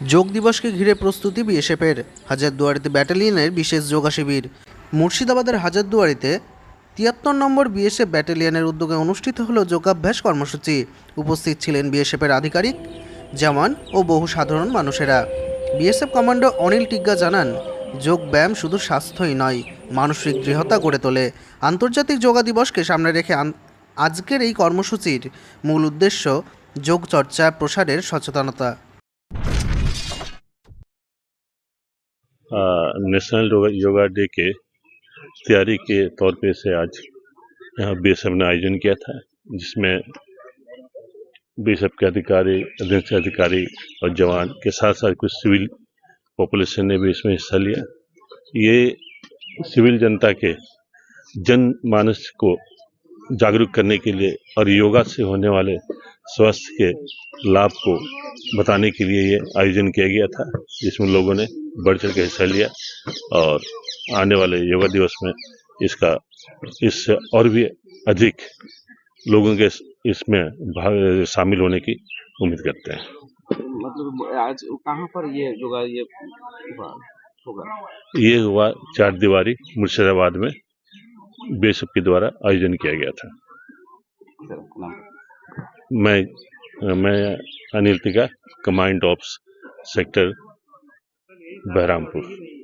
যোগ দিবসকে ঘিরে প্রস্তুতি বিএসএফের হাজারদুয়ারিতে ব্যাটালিয়নের বিশেষ যোগা শিবির। মুর্শিদাবাদের হাজারদুয়ারিতে তিয়াত্তর নম্বর বিএসএফ ব্যাটালিয়নের উদ্যোগে অনুষ্ঠিত হল যোগাভ্যাস কর্মসূচি। উপস্থিত ছিলেন বিএসএফের আধিকারিক জওয়ান ও বহু সাধারণ মানুষেরা। বিএসএফ কমান্ডো অনিল টিগ্গা জানান, যোগ ব্যায়াম শুধু স্বাস্থ্যই নয়, মানসিক দৃঢ়তা গড়ে তোলে। আন্তর্জাতিক যোগা দিবসকে সামনে রেখে আজকের এই কর্মসূচির মূল উদ্দেশ্য যোগ চর্চা, প্রসারের সচেতনতা। नेशनल योगा डे के तैयारी के तौर पे से आज यहाँ बीएसएफ ने आयोजन किया था, जिसमें बीएसएफ के अधिकारी, अध्यक्ष अधिकारी और जवान के साथ साथ कुछ सिविल पॉपुलेशन ने भी इसमें हिस्सा लिया। ये सिविल जनता के जन मानस को जागरूक करने के लिए और योगा से होने वाले स्वास्थ्य के लाभ को बताने के लिए ये आयोजन किया गया था जिसमें लोगों ने बढ़ चढ़ के हिस्सा लिया और आने वाले युवा दिवस में इसका इससे और भी अधिक लोगों के इसमें भाग शामिल होने की उम्मीद करते हैं। मतलब आज कहाँ पर ये योगा ये होगा? ये हुआ चार दीवारी मुर्शिदाबाद में बेसब के द्वारा आयोजन किया गया था। मैं मैं Anil Tigga command ops sector Berhampur.